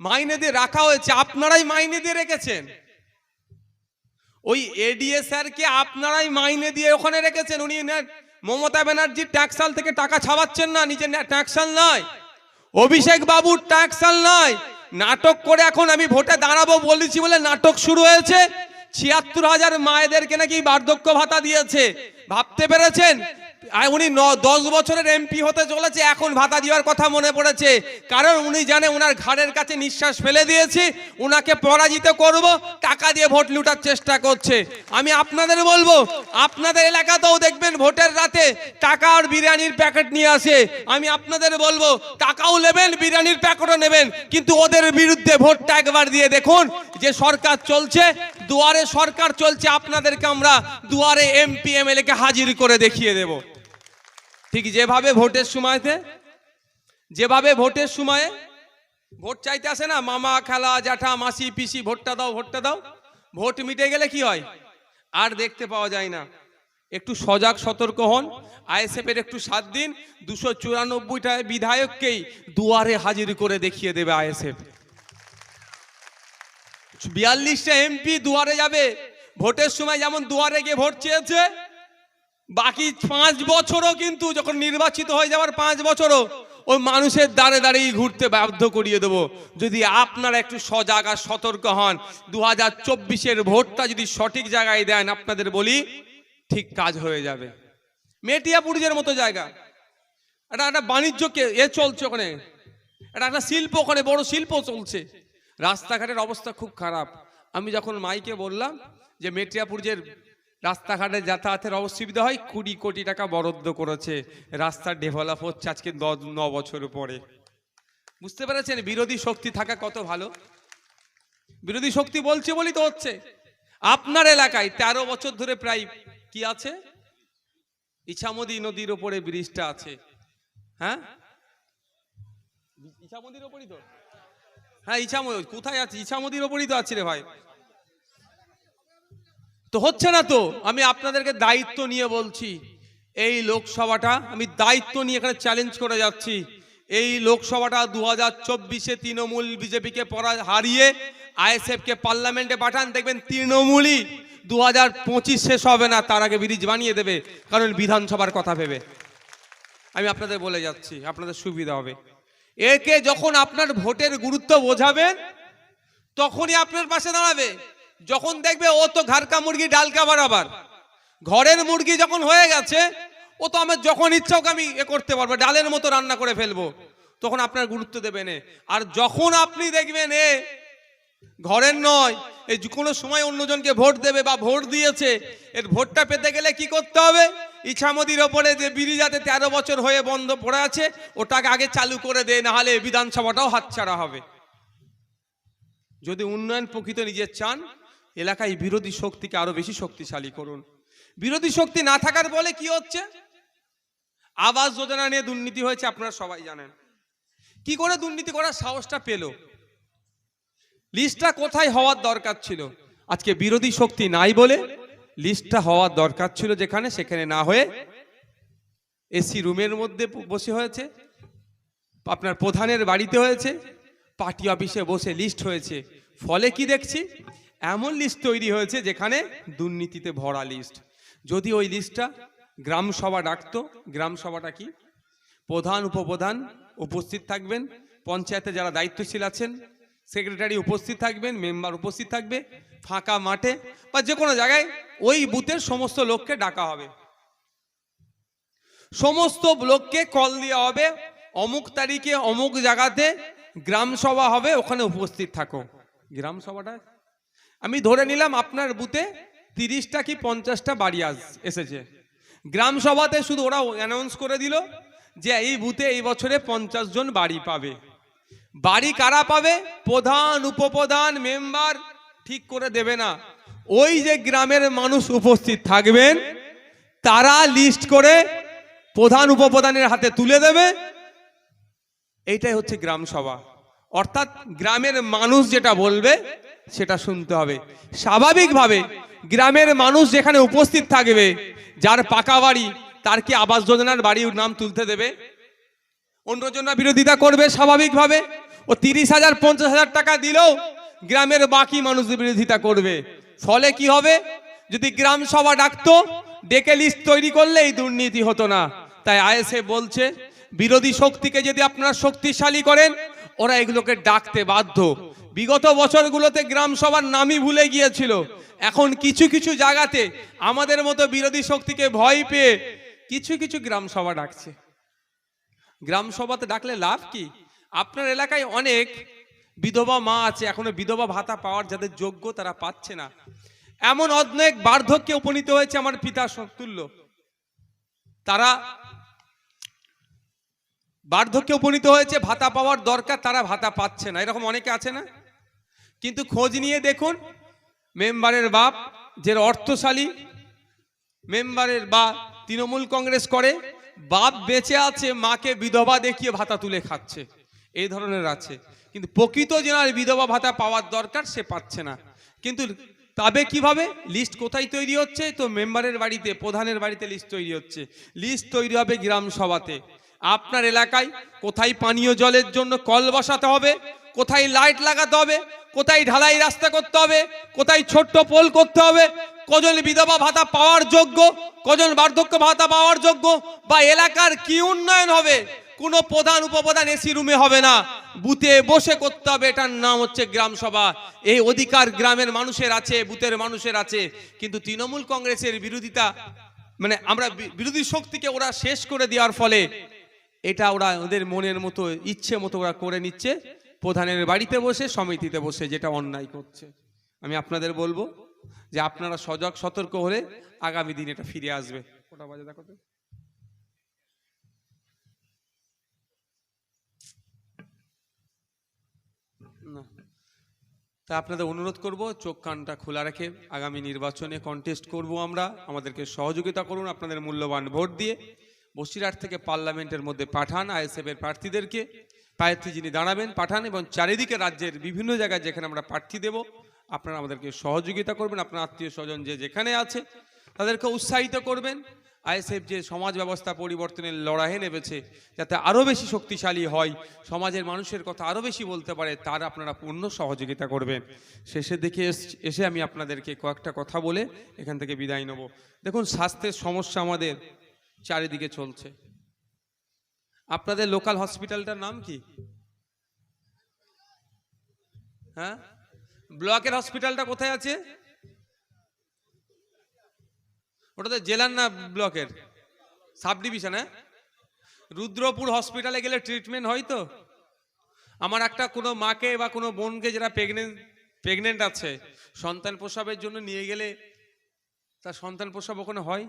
মাইনে দিয়ে রাখা হয়েছে, আপনারাই মাইনে দিয়ে রেখেছেন। ওই এডিএ স্যারকে আপনারাই মাইনে দিয়ে ওখানে রেখেছেন। উনি মমতা ব্যানার্জি ট্যাক্সাল থেকে টাকা ছাপাচ্ছেন না নিজের ট্যাক্সাল নয় অভিষেক বাবুর ট্যাক্সাল নয় নাটক করে এখন আমি ভোটে দাঁড়াবো বলেছি বলে নাটক শুরু হয়েছে। ছিয়াত্তর হাজার মায়েদেরকে নাকি বার্ধক্য ভাতা দিয়েছে। ভাবতে পেরেছেন? উনি ন- দশ বছরের এমপি হতে চলেছে, এখন ভাতা দেওয়ার কথা মনে পড়েছে। কারণ উনি জানে ওনার ঘাড়ের কাছে নিঃশ্বাস ফেলে দিয়েছি, উনাকে পরাজিত করব, টাকা দিয়ে ভোট লুটার চেষ্টা করছে। আমি আপনাদের বলব, আপনাদের এলাকাতেও দেখবেন ভোটের রাতে টাকা আর বিরিয়ানির প্যাকেট নিয়ে আসে। আমি আপনাদের বলব, টাকাও নেবেন, বিরিয়ানির প্যাকেটও নেবেন, কিন্তু ওদের বিরুদ্ধে ভোটটা একবার দিয়ে দেখুন, যে সরকার চলছে, দুয়ারে সরকার চলছে, আপনাদেরকে আমরা দুয়ারে এমপি এমএলএ কে হাজির করে দেখিয়ে দেব। ঠিক যেভাবে ভোটের সময়তে, যেভাবে ভোটের সময়ে ভোট চাইতে আসে না, মামা, খালা, জ্যাঠা, মাসি, পিসি, ভোটটা দাও ভোটটা দাও, ভোট মিটে গেলে কি হয়? আর দেখতে পাওয়া যায় না। একটু সজাগ, সতর্ক হন। আইএসএফ এর একটু সাত দিন, দুশো চুরানব্বইটা বিধায়ককেই দুয়ারে হাজির করে দেখিয়ে দেবে আইএসএফ। বিয়াল্লিশটা এমপি দুয়ারে যাবে। ভোটের সময় যেমন দুয়ারে গিয়ে ভোট চেয়েছে বাকি পাঁচ বছরও কিন্তু যখন নির্বাচিত হয়ে যাওয়ার পাঁচ বছরও ওই মানুষের দাঁড়ে দাঁড়িয়ে ঘুরতে বাধ্য করিয়ে দেবো। যদি আপনারা একটু সজাগ আর সতর্ক হন দু হাজার চব্বিশের ভোটটা যদি সঠিক জায়গায় দেন, আপনাদের বলি ঠিক কাজ হয়ে যাবে। মেটিয়াপুরজের মতো জায়গা। এটা একটা বাণিজ্যকে এ চলছে ওখানে। এটা একটা শিল্প ওখানে, বড় শিল্প চলছে। রাস্তাঘাটের অবস্থা খুব খারাপ। আমি যখন মাইকে বললাম যে মেটিয়াপুরজের রাস্তাঘাটে যাতায়াতের অসুবিধা হয়, কুড়ি কোটি টাকা বরাদ্দ করেছে রাস্তা ডেভেলপ হচ্ছে আজকে দশ ন বছর পরে। বুঝতে পেরেছেন? বিরোধী শক্তি থাকা কত ভালো? বিরোধী শক্তি বলছে বলি তো হচ্ছে। আপনার এলাকায় তেরো বছর ধরে প্রায় কি আছে? ইছামতি নদীর ওপরে ব্রিজটা আছে। হ্যাঁ? ইছামদির ওপরই তো? হ্যাঁ ইছামতি, কোথায় আছে? ইছামতির ওপরই তো আছে রে ভাই। তো হচ্ছে না তো? আমি আপনাদেরকে দায়িত্ব নিয়ে বলছি। এই লোকসভাটা আমি দায়িত্ব নিয়ে এখানে চ্যালেঞ্জ করে যাচ্ছি। এই লোকসভাটা দু হাজার চব্বিশে তৃণমূল বিজেপিকে পরা, হারিয়ে আইএসএফকে পার্লামেন্টে পাঠান, দেখবেন তৃণমূলই দু হাজার পঁচিশ শেষ হবে না, তার আগে ব্রিজ বানিয়ে দেবে, কারণ বিধানসভার কথা ভেবে। আমি আপনাদের বলে যাচ্ছি, আপনাদের সুবিধা হবে। একে যখন আপনার ভোটের গুরুত্ব বোঝাবেন, তখনই আপনার পাশে দাঁড়াবে। যখন দেখবে ও তো ঘাড়কা মুরগি, ডালকা বারাবার। ঘরের মুরগি যখন হয়ে গেছে, ও তো আমার যখন ইচ্ছা আমি এ করতে পারব, ডালের মতো রান্না করে ফেলব। তখন আপনার গুরুত্ব দেবেন। আর যখন আপনি দেখবেন এ ঘরের নয় এই কোনো সময় অন্যজনকে ভোট দেবে বা ভোট দিয়েছে, এর ভোটটা পেতে গেলে কি করতে হবে? ইছামতির ওপরে যে বিরিজাতে তেরো বছর হয়ে বন্ধ পড়ে আছে, ওটাকে আগে চালু করে দে নাহলে বিধানসভাটাও হাতছাড়া হবে। যদি উন্নয়ন প্রকৃত নিজের চান এলাকায় বিরোধী শক্তিকে আরও বেশি শক্তিশালী করুন। বিরোধী শক্তি না থাকার বলে কি হচ্ছে? আবাস যোজনা নিয়ে দুর্নীতি হয়েছে, আপনারা সবাই জানেন। কি করে দুর্নীতি করার সাহসটা পেল? লিস্টটা কোথায় হওয়ার দরকার ছিল? আজকে বিরোধী শক্তি নাই বলে লিস্টটা হওয়ার দরকার ছিল যেখানে, সেখানে না হয়ে এসি রুমের মধ্যে বসে হয়েছে, আপনার প্রধানের বাড়িতে হয়েছে, পার্টি অফিসে বসে লিস্ট হয়েছে। ফলে কি দেখছি? এমন লিস্ট তৈরি হয়েছে যেখানে দুর্নীতিতে ভরা লিস্ট যদি ওই লিস্টটা গ্রাম সভা ডাকতো, গ্রাম সভাটা কি? প্রধান, উপপ্রধান উপস্থিত থাকবেন, পঞ্চায়েতে যারা দায়িত্বশীল আছেন সেক্রেটারি উপস্থিত থাকবেন মেম্বার উপস্থিত থাকবে, ফাঁকা মাঠে বা যে কোনো জায়গায় ওই বুথের সমস্ত লোককে ডাকা হবে। সমস্ত লোককে কল দেওয়া হবে, অমুক তারিখে অমুক জায়গাতে গ্রাম সভা হবে, ওখানে উপস্থিত থাকো। গ্রাম সভাটা আমি ধরে নিলাম আপনার বুথে তিরিশটা কি পঞ্চাশটা বাড়ি আস এসেছে। গ্রাম সভাতে শুধু ওরা অ্যানাউন্স করে দিল যে এই বুথে এই বছরে পঞ্চাশ জন বাড়ি পাবে। বাড়ি কারা পাবে? প্রধান, উপপ্রধান মেম্বার ঠিক করে দেবে না। ওই যে গ্রামের মানুষ উপস্থিত থাকবেন, তারা লিস্ট করে প্রধান, উপপ্রধানের হাতে তুলে দেবে। এইটাই হচ্ছে গ্রাম সভা। অর্থাৎ গ্রামের মানুষ যেটা বলবে, সেটা শুনতে হবে। স্বাভাবিকভাবে গ্রামের মানুষ যেখানে উপস্থিত থাকবে, যার পাকা বাড়ি, তার কি আবাস যোজনার বাড়ির নাম তুলতে দেবে? অন্যজনরা বিরোধিতা করবে স্বাভাবিকভাবে। ও তিরিশ হাজার, পঞ্চাশ হাজার টাকা দিলেও গ্রামের বাকি মানুষ বিরোধিতা করবে। ফলে কি হবে? যদি গ্রাম সভা ডাকতো, ডেকে লিস্ট তৈরি করলে এই দুর্নীতি হতো না। তাই আইএসএ বলছে, বিরোধী শক্তিকে যদি আপনারা শক্তিশালী করেন ওরা এগুলোকে ডাকতে বাধ্য। বিগত বছরগুলোতে গ্রাম সভার নামই ভুলে গিয়েছিল। এখন কিছু কিছু জায়গাতে আমাদের মতো বিরোধী শক্তিকে ভয় পেয়ে কিছু কিছু গ্রাম সভা ডাকছে। গ্রাম সভাতে ডাকলে লাভ কি? আপনার এলাকায় অনেক বিধবা মা আছে, এখনও বিধবা ভাতা পাওয়ার যাদের যোগ্য তারা পাচ্ছে না। এমন অনেক বার্ধক্যে উপনীত হয়েছে আমার পিতা তুল্য তারা বার্ধক্যে উপনীত হয়েছে, ভাতা পাওয়ার দরকার, তারা ভাতা পাচ্ছে না। এরকম অনেকে আছে না? কিন্তু খোঁজ নিয়ে দেখুন, মেম্বারের বাপ, যে অর্থশালী, মেম্বারের বা তৃণমূল কংগ্রেস করে, বাপ বেঁচে আছে, মাকে বিধবা দেখিয়ে ভাতা তুলে খাচ্ছে। এই ধরনের আছে। কিন্তু প্রকৃত যেনার বিধবা ভাতা পাওয়ার দরকার, সে পাচ্ছে না। কিন্তু তবে কীভাবে? লিস্ট কোথায় তৈরি হচ্ছে? তো মেম্বারের বাড়িতে, প্রধানের বাড়িতে লিস্ট তৈরি হচ্ছে। লিস্ট তৈরি হবে গ্রাম সভাতে আপনার এলাকায় কোথায় পানীয় জলের জন্য কল বসাতে হবে, কোথায় লাইট লাগাতে হবে, কোথায় ঢালাই রাস্তা করতে হবে, কোথায় ছোট্ট পোল করতে হবে, কজন বিধবা ভাতা পাওয়ার যোগ্য, কজন বার্ধক্য ভাতা পাওয়ার যোগ্য, বা এলাকার কি উন্নয়ন হবে, কোনো প্রধান উপপ্রধান এসি রুমে হবে না, বুথে বসে করতে হবে, এটার নাম হচ্ছে গ্রাম সভা। এই অধিকার গ্রামের মানুষের আছে, বুথের মানুষের আছে, কিন্তু তৃণমূল কংগ্রেসের বিরোধিতা মানে আমরা বিরোধী শক্তিকে ওরা শেষ করে দেওয়ার ফলে এটা ওরা ওদের মনের মতো, ইচ্ছে মতো ওরা করে নিচ্ছে। প্রধানের বাড়িতে বসে, সমিতিতে বসে যেটা অন্যায় করছে। আমি আপনাদের বলব যে আপনারা সজাগ, সতর্ক হলে আগামী দিন এটা ফিরে আসবে। না। তা আপনাদের অনুরোধ করব, চোখ কানটা খোলা রেখে আগামী নির্বাচনে কন্টেস্ট করব আমরা। আমাদেরকে সহযোগিতা করুন, আপনাদের মূল্যবান ভোট দিয়ে। বসিরহাট থেকে পার্লামেন্টের মধ্যে পাঠান আইএসএফ এর প্রার্থীদেরকে। প্রার্থী যিনি দাঁড়াবেন, পাঠান এবং চারিদিকে রাজ্যের বিভিন্ন জায়গায় যেখানে আমরা প্রার্থী দেব, আপনারা আমাদেরকে সহযোগিতা করবেন, আপনার আত্মীয় স্বজন যে যেখানে আছে, তাদেরকে উৎসাহিত করবেন। আইএসএফ যে সমাজ ব্যবস্থা পরিবর্তনের লড়াইয়ে নেমেছে, যাতে আরও বেশি শক্তিশালী হয়, সমাজের মানুষের কথা আরও বেশি বলতে পারে, তার আপনারা পূর্ণ সহযোগিতা করবেন। দিকে এস- এসে আমি আপনাদেরকে কয়েকটা কথা বলে এখান থেকে বিদায় নেব। দেখুন, স্বাস্থ্যের সমস্যা আমাদের চারিদিকে চলছে। আপনাদের লোকাল হসপিটালটার নাম কি? হ্যাঁ? ব্লকের হসপিটালটা কোথায় আছে? ওটা তো জেলার না ব্লকের? সাব ডিভিশন হ্যাঁ? রুদ্রপুর হসপিটালে গেলে ট্রিটমেন্ট হয় তো? আমার একটা কোনো মাকে বা কোনো বোনকে যারা প্রেগনেন্ট প্রেগনেন্ট আছে, সন্তান প্রসবের জন্য নিয়ে গেলে তার সন্তান প্রসব ওখানে হয়?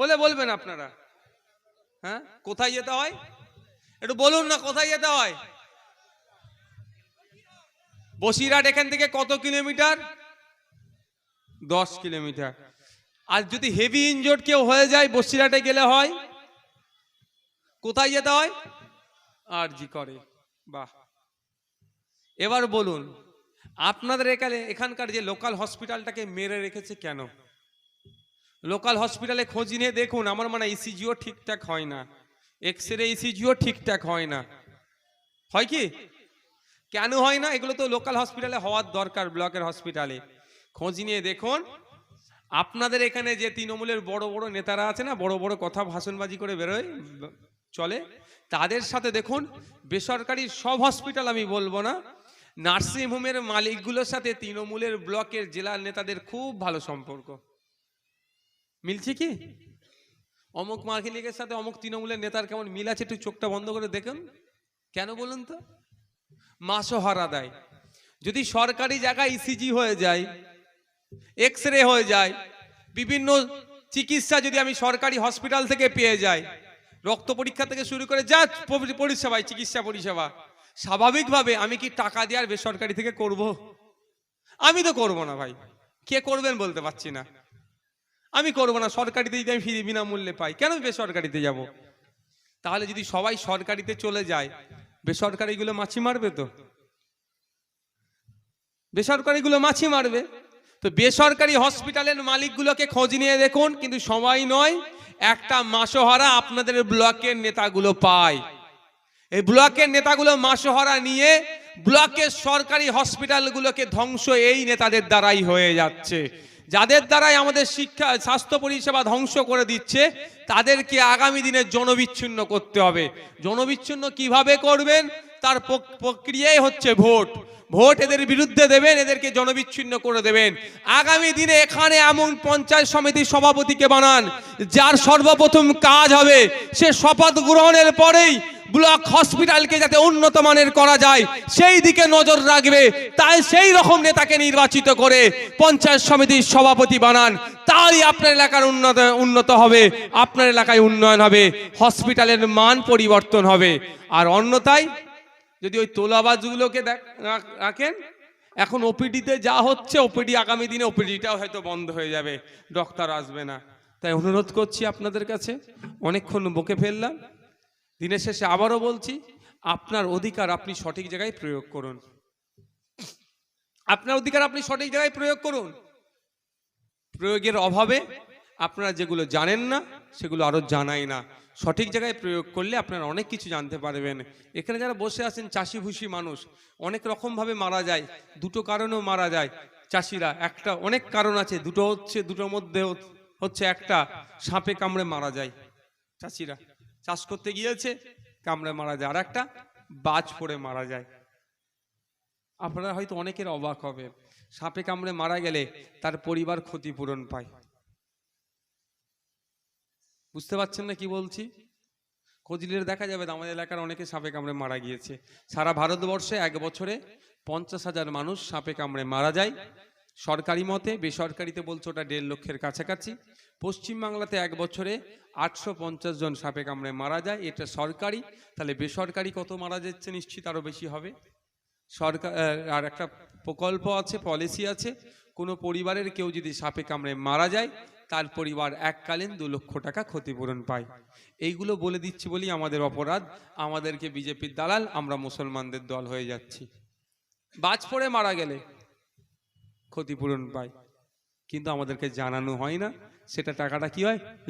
হলে বলবেন আপনারা। হ্যাঁ? কোথায় যেতে হয়? একটু বলুন না, কোথায় যেতে হয়? বসিরহাট এখান থেকে কত কিলোমিটার? দশ কিলোমিটার। আর যদি হেভি ইনজোর্ড কেউ হয়ে যায়, বসিরহাটে গেলে হয়? কোথায় যেতে হয়? আর জি করে। বাহ। এবার বলুন, আপনাদের এখানে এখানকার যে লোকাল হসপিটালটাকে মেরে রেখেছে কেন? লোকাল হসপিটালে খোঁজ নিয়ে দেখুন, আমার মনে ইসিজিও ঠিকঠাক হয় না। এক্স রে ইসিজিও ঠিকঠাক হয় না। হয় কি? কেন হয় না? এগুলো তো লোকাল হসপিটালে হওয়ার দরকার, ব্লকের হসপিটালে খোঁজ নিয়ে দেখুন। আপনাদের এখানে যে তৃণমূলের বড় বড় নেতারা আছে না, বড় বড় কথা ভাষণবাজি করে বেরোয়, চলে, তাদের সাথে দেখুন, বেসরকারি সব হসপিটাল আমি বলব না, নার্সিংহোমের মালিকগুলোর সাথে তৃণমূলের ব্লকের জেলার নেতাদের খুব ভালো সম্পর্ক। মিলছে কি? অমুক মার্কিলিকের সাথে অমুক তৃণমূলের নেতার কেমন মিল আছে একটু চোখটা বন্ধ করে দেখুন। কেন বলুন তো? মাসও হারা দেয়। যদি সরকারি জায়গায় ইসিজি হয়ে যায় এক্স রে হয়ে যায়, বিভিন্ন চিকিৎসা যদি আমি সরকারি হসপিটাল থেকে পেয়ে যাই, রক্ত পরীক্ষা থেকে শুরু করে যা পরিষেবায়, চিকিৎসা পরিষেবা, স্বাভাবিকভাবে আমি কি টাকা দেওয়ার বেসরকারি থেকে করব? আমি তো করব না ভাই। কে করবেন বলতে পারছি না। আমি করব না, সরকারিতে যদি আমি ফ্রি বিনামূল্যে পাই, কেন বেসরকারিতে যাব? তাহলে যদি সবাই সরকারিতে চলে যায়, বেসরকারিগুলো মাছি মারবে তো? বেসরকারিগুলো মাছি মারবে। তো বেসরকারি হসপিটালের মালিকগুলোকে খোঁজ নিয়ে দেখুন, কিন্তু সবাই নয়, একটা মাসোহারা আপনাদের ব্লকের নেতাগুলো পায়। এই ব্লকের নেতাগুলো মাসোহারা নিয়ে ব্লকের সরকারি হসপিটালগুলোকে ধ্বংস এই নেতাদের দ্বারাই হয়ে যাচ্ছে। যাদের দ্বারাই আমাদের শিক্ষা, স্বাস্থ্য পরিষেবা ধ্বংস করে দিচ্ছে, তাদেরকে আগামী দিনে জনবিচ্ছিন্ন করতে হবে। জনবিচ্ছিন্ন কীভাবে করবেন? তার প্রক্রিয়াই হচ্ছে ভোট। ভোট এদের বিরুদ্ধে দেবেন, এদেরকে জনবিচ্ছিন্ন করে দেবেন। আগামী দিনে এখানে এমন পঞ্চায়েত সমিতির সভাপতিকে বানান, যার সর্বপ্রথম কাজ হবে সে শপথ গ্রহণের পরেই ব্লক হসপিটালকে যাতে উন্নত মানের করা যায়, সেই দিকে নজর রাখবে। তাই সেই রকম নেতাকে নির্বাচিত করে পঞ্চায়েত সমিতির সভাপতি বানান। তাই আপনার এলাকার উন্নত উন্নত হবে, আপনার এলাকায় উন্নয়ন হবে, হসপিটালের মান পরিবর্তন হবে। আর অন্যথায়, যদি ওই তোলাবাজগুলোকে দেখ- রাখ- রাখেন, এখন ওপিডিতে যা হচ্ছে, ওপিডি আগামী দিনে, ওপিডিটাও হয়তো বন্ধ হয়ে যাবে, ডক্টর আসবে না। তাই অনুরোধ করছি আপনাদের কাছে, অনেকক্ষণ বকে ফেললাম। দিনের শেষে আবারও বলছি, আপনার অধিকার আপনি সঠিক জায়গায় প্রয়োগ করুন। আপনার অধিকার আপনি সঠিক জায়গায় প্রয়োগ করুন। প্রয়োগের অভাবে আপনারা যেগুলো জানেন না, সেগুলো আরও জানাই না। সঠিক জায়গায় প্রয়োগ করলে আপনারা অনেক কিছু জানতে পারবেন। এখানে যারা বসে আছেন চাষি ভুষি মানুষ, অনেক রকম ভাবে মারা যায়, দুটো কারণেও মারা যায়। চাষিরা, একটা অনেক কারণ আছে, দুটো হচ্ছে, দুটোর মধ্যে হচ্ছে একটা, সাপে কামড়ে মারা যায়। চাষিরা চাষ করতে গিয়েছে কামড়ে মারা যায়। আর একটা বাজ পড়ে মারা যায়। আপনারা হয়তো অনেকের অবাক হবে। সাপে কামড়ে মারা গেলে তার পরিবার ক্ষতিপূরণ পায়। বুঝতে পারছেন না কি বলছি? খোঁজলিরে দেখা যাবে আমাদের এলাকার অনেকে সাপে কামড়ে মারা গিয়েছে। সারা ভারতবর্ষে এক বছরে পঞ্চাশ হাজার মানুষ সাপে কামড়ে মারা যায়। সরকারি মতে বেসরকারিতে বলছে ওটা দেড় লক্ষের কাছাকাছি। পশ্চিমবাংলাতে এক বছরে আটশো পঞ্চাশ জন সাপে কামড়ে মারা যায়। এটা সরকারি। তাহলে বেসরকারি কত মারা যাচ্ছে নিশ্চিত আরও বেশি হবে? সরকার আর একটা প্রকল্প আছে, পলিসি আছে। কোনো পরিবারের কেউ যদি সাপে কামড়ে মারা যায়, তার পরিবার এককালীন দু লক্ষ টাকা ক্ষতিপূরণ পায়। এইগুলো বলে দিচ্ছি বলেই আমাদের অপরাধ। আমাদেরকে বিজেপির দালাল, আমরা মুসলমানদের দল হয়ে যাচ্ছি। বাজ পড়ে মারা গেলে। ক্ষতিপূরণ পায়। কিন্তু আমাদেরকে জানানো হয় না। সেটা টাকাটা কি হয়?